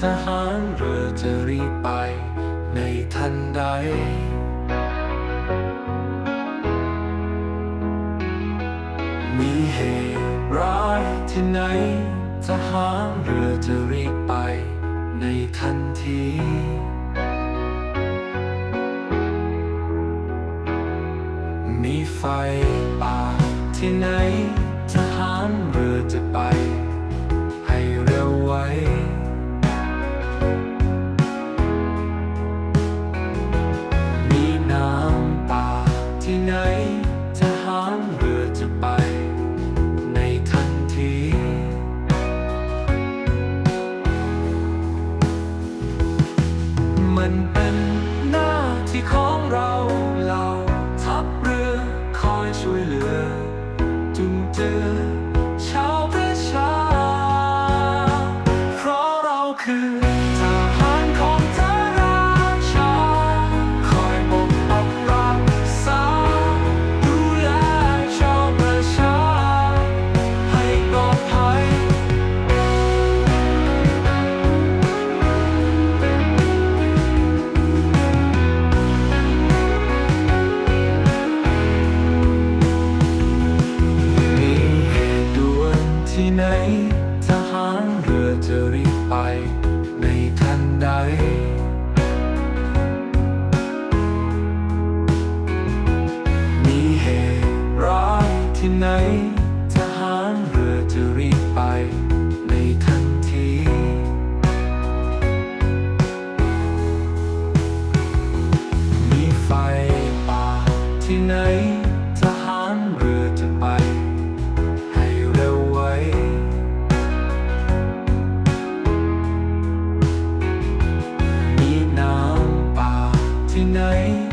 ทหารเรือจะรีบไปในทันใด มีเหตุร้ายที่ไหน ทหารเรือจะรีบไปในทันทีมีไฟป่าที่ไหน ทหารเรือจะไป ที่ไหน ทหารเรือจะรีบไป ในทันใด มีเหตุร้ายที่ไหน ทหารเรือจะรีบไป ในทันที มีไฟป่าที่ไหน ที่ไหน